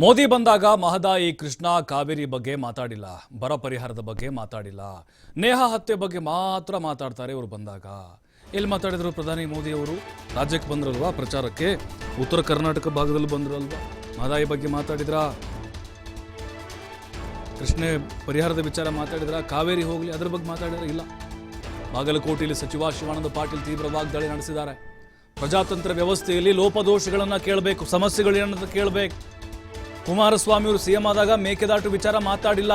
ಮೋದಿ ಬಂದಾಗ ಮಹದಾಯಿ ಕೃಷ್ಣ ಕಾವೇರಿ ಬಗ್ಗೆ ಮಾತಾಡಿಲ್ಲ, ಬರ ಪರಿಹಾರದ ಬಗ್ಗೆ ಮಾತಾಡಿಲ್ಲ. ನೇಹ ಹತ್ಯೆ ಬಗ್ಗೆ ಮಾತ್ರ ಮಾತಾಡ್ತಾರೆ ಇವರು ಬಂದಾಗ. ಎಲ್ಲಿ ಮಾತಾಡಿದ್ರು ಪ್ರಧಾನಿ ಮೋದಿ ಅವರು? ರಾಜ್ಯಕ್ಕೆ ಬಂದ್ರಲ್ವಾ ಪ್ರಚಾರಕ್ಕೆ? ಉತ್ತರ ಕರ್ನಾಟಕ ಭಾಗದಲ್ಲಿ ಬಂದ್ರಲ್ವಾ? ಮಹದಾಯಿ ಬಗ್ಗೆ ಮಾತಾಡಿದ್ರ? ಕೃಷ್ಣೆ ಪರಿಹಾರದ ವಿಚಾರ ಮಾತಾಡಿದ್ರ? ಕಾವೇರಿ ಹೋಗಲಿ, ಅದ್ರ ಬಗ್ಗೆ ಮಾತಾಡಿದ್ರೆ ಇಲ್ಲ. ಬಾಗಲಕೋಟೆಯಲ್ಲಿ ಸಚಿವ ಶಿವಾನಂದ ಪಾಟೀಲ್ ತೀವ್ರ ವಾಗ್ದಾಳಿ ನಡೆಸಿದ್ದಾರೆ. ಪ್ರಜಾತಂತ್ರ ವ್ಯವಸ್ಥೆಯಲ್ಲಿ ಲೋಪದೋಷಗಳನ್ನು ಕೇಳಬೇಕು, ಸಮಸ್ಯೆಗಳೇನಂತ ಕೇಳಬೇಕು. ಕುಮಾರಸ್ವಾಮಿ ಅವರು ಸಿಎಂ ಆದಾಗ ಮೇಕೆದಾಟು ವಿಚಾರ ಮಾತಾಡಿಲ್ಲ.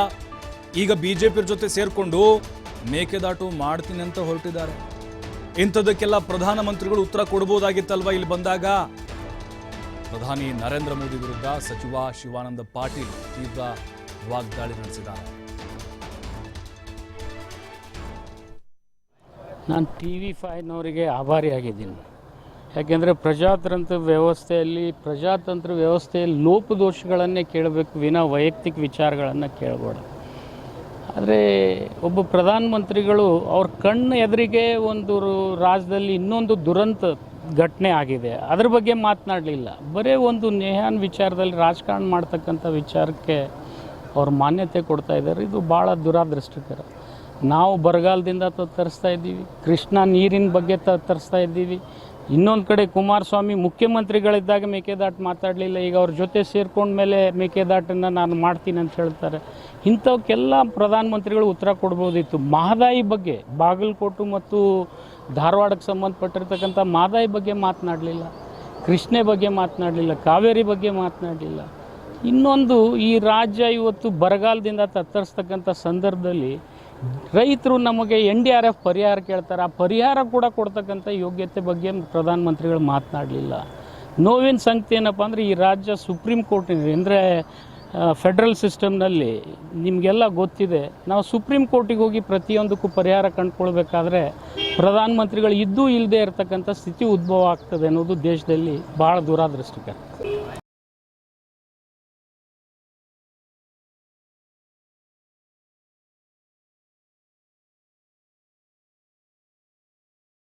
ಈಗ ಬಿಜೆಪಿ ಜೊತೆ ಸೇರಿಕೊಂಡು ಮೇಕೆದಾಟು ಮಾಡ್ತೀನಿ ಅಂತ ಹೊರಟಿದ್ದಾರೆ. ಇಂಥದಕ್ಕೆಲ್ಲ ಪ್ರಧಾನಮಂತ್ರಿಗಳು ಉತ್ತರ ಕೊಡ್ಬೋದಾಗಿತ್ತಲ್ವಾ ಇಲ್ಲಿ ಬಂದಾಗ? ಪ್ರಧಾನಿ ನರೇಂದ್ರ ಮೋದಿ ವಿರುದ್ಧ ಸಚಿವ ಶಿವಾನಂದ ಪಾಟೀಲ್ ತೀವ್ರ ವಾಗ್ದಾಳಿ ನಡೆಸಿದ್ದಾರೆ. ನಾನು ಟಿ ವಿ ಫೈವ್ನವರಿಗೆ ಆಭಾರಿಯಾಗಿದ್ದೀನಿ. ಯಾಕೆಂದರೆ ಪ್ರಜಾತಂತ್ರ ವ್ಯವಸ್ಥೆಯಲ್ಲಿ ಪ್ರಜಾತಂತ್ರ ವ್ಯವಸ್ಥೆಯಲ್ಲಿ ಲೋಪದೋಷಗಳನ್ನೇ ಕೇಳಬೇಕು ವಿನ ವೈಯಕ್ತಿಕ ವಿಚಾರಗಳನ್ನು ಕೇಳಬೇಡ. ಆದರೆ ಒಬ್ಬ ಪ್ರಧಾನಮಂತ್ರಿಗಳು ಅವ್ರ ಕಣ್ಣು ಎದುರಿಗೆ ಒಂದು ರಾಜ್ಯದಲ್ಲಿ ಇನ್ನೊಂದು ದುರಂತ ಘಟನೆ ಆಗಿದೆ. ಅದ್ರ ಬಗ್ಗೆ ಮಾತನಾಡಲಿಲ್ಲ. ಬರೀ ಒಂದು ನೇಹಾನ್ ವಿಚಾರದಲ್ಲಿ ರಾಜಕಾರಣ ಮಾಡ್ತಕ್ಕಂಥ ವಿಚಾರಕ್ಕೆ ಅವ್ರು ಮಾನ್ಯತೆ ಕೊಡ್ತಾ ಇದ್ದಾರೆ. ಇದು ಭಾಳ ದುರಾದೃಷ್ಟಕರ. ನಾವು ಬರಗಾಲದಿಂದ ತರಿಸ್ತಾ ಇದ್ದೀವಿ. ಕೃಷ್ಣ ನೀರಿನ ಬಗ್ಗೆ ತರಿಸ್ತಾ ಇದ್ದೀವಿ. ಇನ್ನೊಂದು ಕಡೆ ಕುಮಾರಸ್ವಾಮಿ ಮುಖ್ಯಮಂತ್ರಿಗಳಿದ್ದಾಗ ಮೇಕೆದಾಟು ಮಾತಾಡಲಿಲ್ಲ. ಈಗ ಅವ್ರ ಜೊತೆ ಸೇರ್ಕೊಂಡ ಮೇಲೆ ಮೇಕೆದಾಟನ್ನು ನಾನು ಮಾಡ್ತೀನಿ ಅಂತ ಹೇಳ್ತಾರೆ. ಇಂಥವಕ್ಕೆಲ್ಲ ಪ್ರಧಾನಮಂತ್ರಿಗಳು ಉತ್ತರ ಕೊಡ್ಬೋದಿತ್ತು. ಮಹದಾಯಿ ಬಗ್ಗೆ, ಬಾಗಲಕೋಟು ಮತ್ತು ಧಾರವಾಡಕ್ಕೆ ಸಂಬಂಧಪಟ್ಟಿರ್ತಕ್ಕಂಥ ಮಹದಾಯಿ ಬಗ್ಗೆ ಮಾತನಾಡಲಿಲ್ಲ. ಕೃಷ್ಣೆ ಬಗ್ಗೆ ಮಾತನಾಡಲಿಲ್ಲ. ಕಾವೇರಿ ಬಗ್ಗೆ ಮಾತನಾಡಲಿಲ್ಲ. ಇನ್ನೊಂದು ಈ ರಾಜ್ಯ ಇವತ್ತು ಬರಗಾಲದಿಂದ ತತ್ತರಿಸ್ತಕ್ಕಂಥ ಸಂದರ್ಭದಲ್ಲಿ ರೈತರು ನಮಗೆ ಎನ್ ಡಿ ಆರ್ ಎಫ್ ಪರಿಹಾರ ಕೇಳ್ತಾರೆ. ಆ ಪರಿಹಾರ ಕೂಡ ಕೊಡ್ತಕ್ಕಂಥ ಯೋಗ್ಯತೆ ಬಗ್ಗೆ ಪ್ರಧಾನಮಂತ್ರಿಗಳು ಮಾತನಾಡಲಿಲ್ಲ. ನೋವಿನ ಸಂಗತಿ ಏನಪ್ಪ ಅಂದರೆ ಈ ರಾಜ್ಯ ಸುಪ್ರೀಂ ಕೋರ್ಟ್ ಅಂದರೆ ಫೆಡ್ರಲ್ ಸಿಸ್ಟಮ್ನಲ್ಲಿ ನಿಮಗೆಲ್ಲ ಗೊತ್ತಿದೆ. ನಾವು ಸುಪ್ರೀಂ ಕೋರ್ಟಿಗೆ ಹೋಗಿ ಪ್ರತಿಯೊಂದಕ್ಕೂ ಪರಿಹಾರ ಕಂಡುಕೊಳ್ಬೇಕಾದ್ರೆ ಪ್ರಧಾನಮಂತ್ರಿಗಳು ಇದ್ದೂ ಇಲ್ಲದೆ ಇರತಕ್ಕಂಥ ಸ್ಥಿತಿ ಉದ್ಭವ ಆಗ್ತದೆ ಅನ್ನೋದು ದೇಶದಲ್ಲಿ ಭಾಳ ದುರಾದೃಷ್ಟಕರ